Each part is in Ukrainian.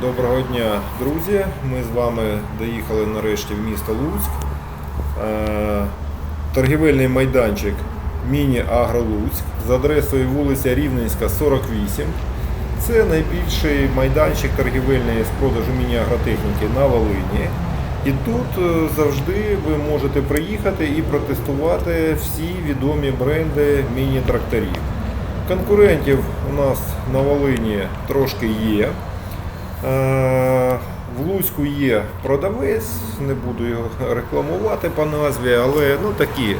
Доброго дня, друзі. Ми з вами доїхали нарешті в місто Луцьк. Е, Торгівельний майданчик Міні Агро Луцьк з адресою вулиця Рівненська, 48. Це найбільший майданчик торгівельний з продажу міні-агротехніки на Волині. І тут е, завжди ви можете приїхати і протестувати всі відомі бренди міні-тракторів. Конкурентів у нас на Волині трошки є. Е, В Луцьку є продавець, не буду його рекламувати по назві, але ну такі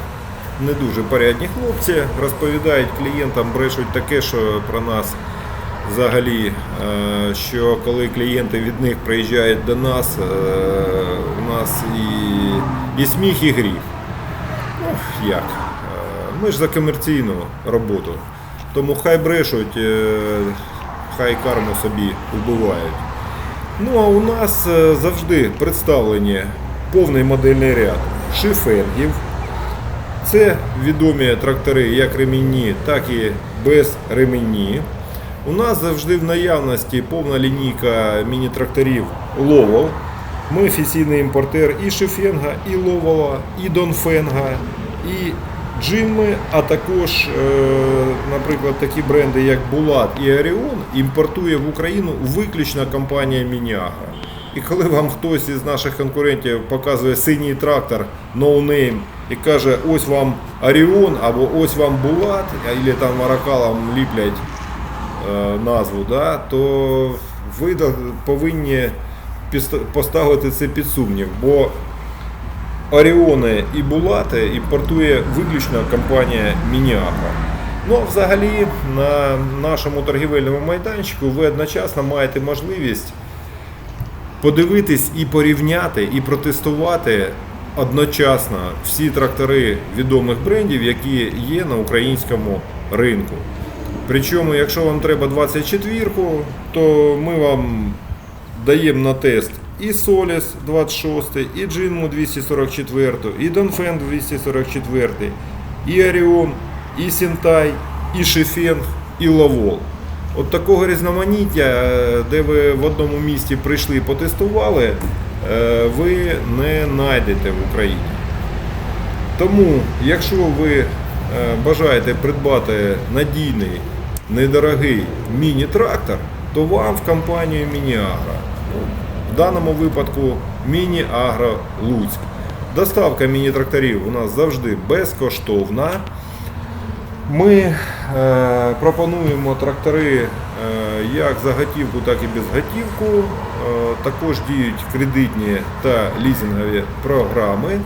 не дуже порядні хлопці. Розповідають клієнтам, брешуть таке, що про нас взагалі, е, що коли клієнти від них приїжджають до нас, е, у нас і, і сміх, і гріх. Ну, як? Ми ж за комерційну роботу. Тому хай брешуть, хай карму собі вбивають. Ну а у нас е, завжди представлені повний модельний ряд шифенгів. Це відомі трактори як ремінні, так і без ремінні. У нас завжди в наявності повна лінійка міні-тракторів Ловол. Ми офіційний імпортер і Шифенга, і Ловола, і Донфенга, і Джимми, а також, е, наприклад, такі бренди, як Булат і Оріон, імпортує в Україну виключно компанія Мініагра. І коли вам хтось із наших конкурентів показує синій трактор no name і каже, ось вам Оріон або ось вам Булат, або там Маракалам ліплять е, назву, да, то ви повинні поставити це під сумнів. Бо Оріони і Булати імпортує виключно компанія Мініагро. Ну а взагалі на нашому торгівельному майданчику ви одночасно маєте можливість подивитись і порівняти, і протестувати одночасно всі трактори відомих брендів, які є на українському ринку. Причому, якщо вам треба 24-ку, то ми вам даємо на тест і Solis 26, і Jinmu 244, і Dongfeng 244, і Orion, і Sentai, і Shifeng, і Lavol. От такого різноманіття, е, де ви в одному місті прийшли і потестували, е, ви не знайдете в Україні. Тому, якщо ви е, бажаєте придбати надійний, недорогий міні-трактор, то вам в компанію Міні-Агро. В даному випадку Міні-Агро Луцьк. Доставка міні-тракторів у нас завжди безкоштовна. Ми е, пропонуємо трактори е, як за готівку, так і без готівку. Е, також діють кредитні та лізингові програми.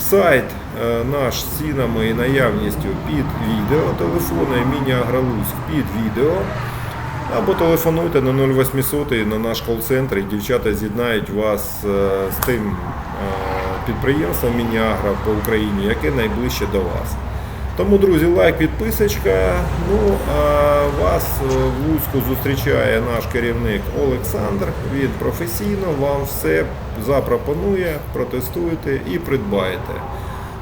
Сайт е, наш з цінами і наявністю під відео, телефони міні-агролуцьк під відео. Або телефонуйте на 0800 на наш кол-центр, і дівчата з'єднають вас е, з тим е, підприємством Мініагра по Україні, яке найближче до вас. Тому, друзі, лайк, підписочка. Ну а вас в Луцьку зустрічає наш керівник Олександр. Він професійно вам все запропонує, протестуєте і придбаєте.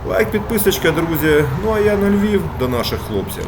Лайк, підписочка, друзі. Ну а я на Львів до наших хлопців.